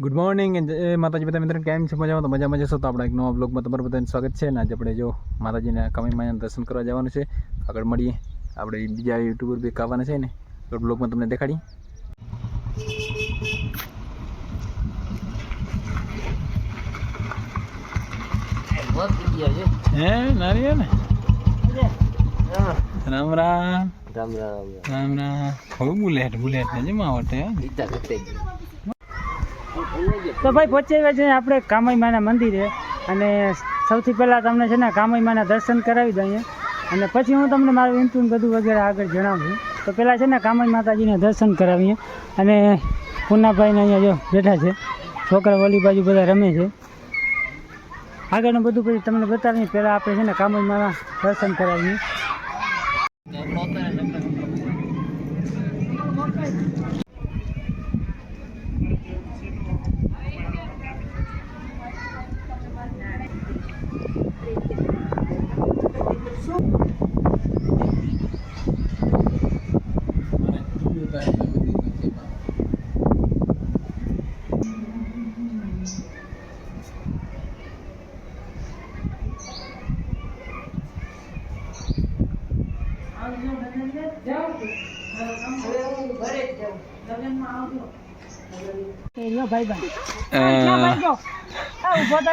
Good morning એ માતાજી બધા મિત્રો કેમ છે? મજામાં તો મજામાં જશો તો આપણે એક નવા બ્લોગમાં તમારું બધાને સ્વાગત છે ને આજે આપણે જો માતાજીના કમાઈમાં દર્શન કરવા જવાનું છે. આગળ મળીએ. આપણે બીજા યુટ્યુબર બી કાવાના છે ને. તો બ્લોગમાં તમને દેખાડી. હે નારી ને? રામ રામ. રામ રામ. રામ રામ. બુલેટ બુલેટ ને જેમાં આવડે તો ભાઈ પહોંચાવ્યા છે આપણે કામાઈમાના મંદિરે. અને સૌથી પહેલાં તમને છે ને કામાઈમાના દર્શન કરાવી દઈએ અને પછી હું તમને મારું ઇન્ટુન બધું વગેરે આગળ જણાવું. તો પહેલાં છે ને કામાઈ માતાજીને દર્શન કરાવીએ. અને પૂનાભાઈને અહીંયા જો બેઠા છે. છોકરા વલી બાજુ બધા રમે છે. આગળનું બધું પછી તમને બતાવીએ. પહેલાં આપણે છે ને કામાઈમાના દર્શન કરાવીએ એ લ્યો ભાઈ ભાઈ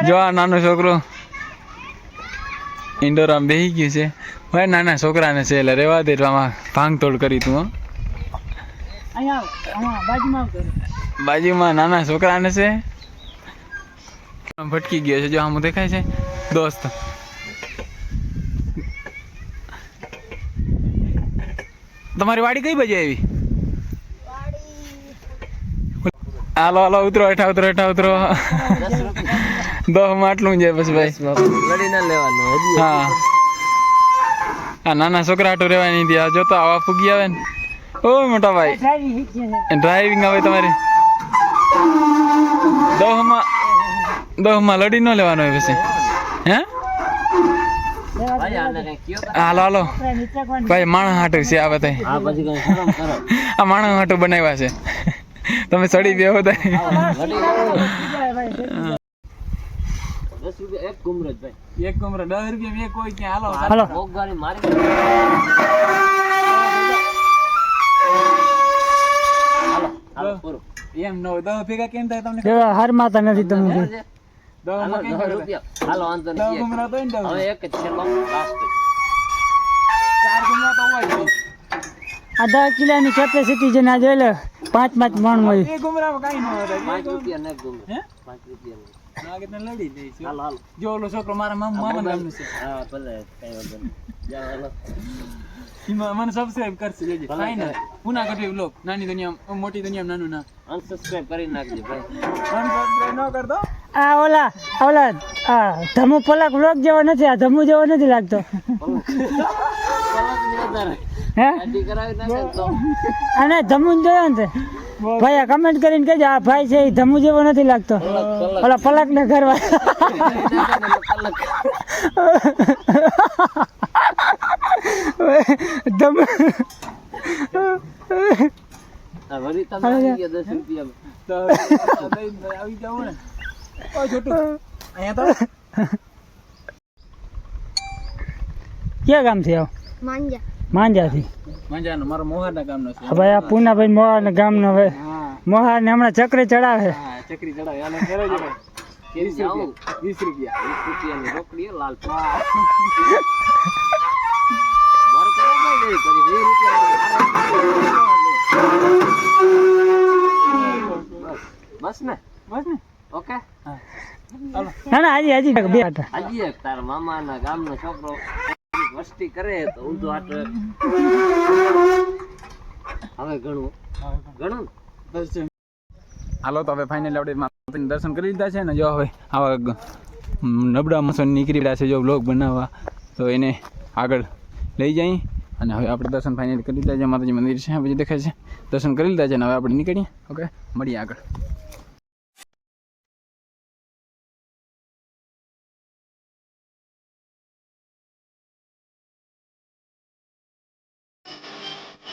જો આ નાનો છોકરો. ઇન્ડોર આમ બેસી ગયું છે. ભાઈ નાના છોકરાને છે એટલે રેવા દે એટલે આમાં ભાંગ તોડ કરી તું બાજુમાં નાના છોકરાને છે. આમ ભટકી ગયો છે. જો આમ દેખાય છે. દોસ્ત. તમારી વાડી કઈ બાજુ આવી? હાલો હાલો, ઉતરો, હેઠા ઉતરો હેઠા ઉતરો. દહમાં આટલું છે પછી ભાઈ. હા. આ નાના છોકરા હાટું રહેવાની ત્યાં આ જોતો આવા ફૂગી આવે ને. ઓ, મોટા ભાઈ. ડ્રાઇવિંગ આવે તમારે. દહમાં દહમાં લડી ન લેવાનો હોય પછી. હે? હાલો હાલો. ભાઈ, માણસ હાટું છે આ બધા આ માણસ હાટું બનાવ્યા છે. તમે સડી બે ભાઈ દસ રૂપિયા એક ગુમરજ ભાઈ એક કમરો દસ રૂપિયા બે કોઈ ક્યાં હાલો હાલો મારી હાલો હાલો પૂરું એમ ન હોય દસ ભેગા કેમ થાય તમને દેવા હાર માતા નથી તમે ઘેર છે? દસ હાલો દસ નહીં કમરા તો ને હવે એક જ છેલ્લો લાસ્ટ ચાર ગુમરા તો હોય. આ દસ કિલોની કેપેસિટી છે ના જોઈ લે પાંચ પાંચ મણ મળી. એ કમરામાં કાંઈ ન હોય પાંચ રૂપિયા ને ગુમર હે? પાંચ રૂપિયા ને. લાગે તને લડી લઈશું. હાલ હાલો. જો ઓલો છોકરો મારા મામા છે હા ભલે કઈ વાંધો નહીં. જાઓ હાલો. મને સબસ્ક્રાઇબ કરશે. જોજે ભલે, ફાઇનલ. પુના કઠી વ્લોગ. નાની દુનિયા મોટી દુનિયા નાનું ના. અનસબસ્ક્રાઇબ કરી નાખજો ભાઈ. અનસબસ્ક્રાઇબ ન કરતો? આ ઓલા ઓલા આ ધમુ પલક વ્લોગ જેવો નથી આ ધમુ જેવો નથી લાગતો. પલક હે? ગાડી કરાવી નાખે ને તો. અને ધમુન જોયો ને ભાઈ આ કમેન્ટ કરીને કહેજો આ ભાઈ છે એ ધમુ જેવો નથી લાગતો. ઓલા પલક ને કરવા કયા ધમુ આ વળી તમે આવી ગયા દસ રૂપિયા તો આવી જાવ ને ઓ છોટું અહીંયા તો ક્યાં ગામ છે આવ? માંજા માંજાથી. માંજાનો મારો મોહારના ગામનો છે. આ ભાઈ આ પૂનાભાઈ મોહાર ગામનો હવે. હા. ને હમણાં ચક્રી ચડાવે. હા ચક્રી ચડાવે. હાલો કરો જો વીસ રૂપિયા. વીસ રૂપિયાની રોકડી લાલ રૂપિયા બસ ને? બસ ને. ઓકે? ના ના હજી હજી. બે હતા હજી એક તાર મામાના ગામનો છોકરો. વસ્તી કરે તો ઊંધો હાથ હવે ઘણું ઘણું હાલો, તો હવે ફાઇનલ આપણે માતાજીના દર્શન કરી લીધા છે ને જો હવે આવા નબળા મસન નીકળી રહ્યા છે જો બ્લોગ બનાવવા. તો એને આગળ લઈ જઈ અને હવે આપણે દર્શન ફાઇનલ કરી લીધા છે. માતાજી મંદિર છે પછી દેખાય છે. દર્શન કરી લીધા છે ને હવે આપણે નીકળીએ. ઓકે મળીએ આગળ.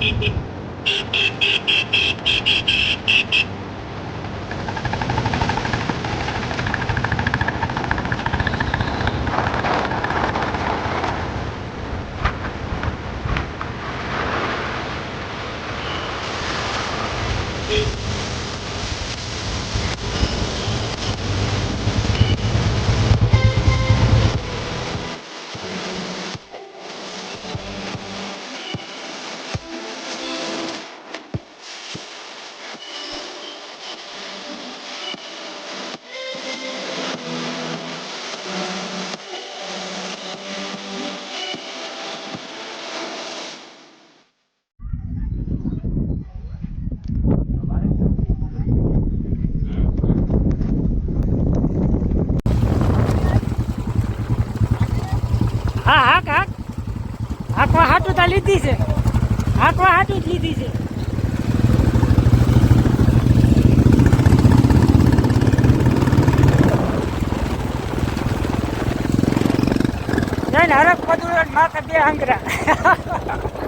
フフフフ。લીધી છે. હાકવા હાટું જ લીધી છે. જઈને હરક પદું માથે બે આંગરા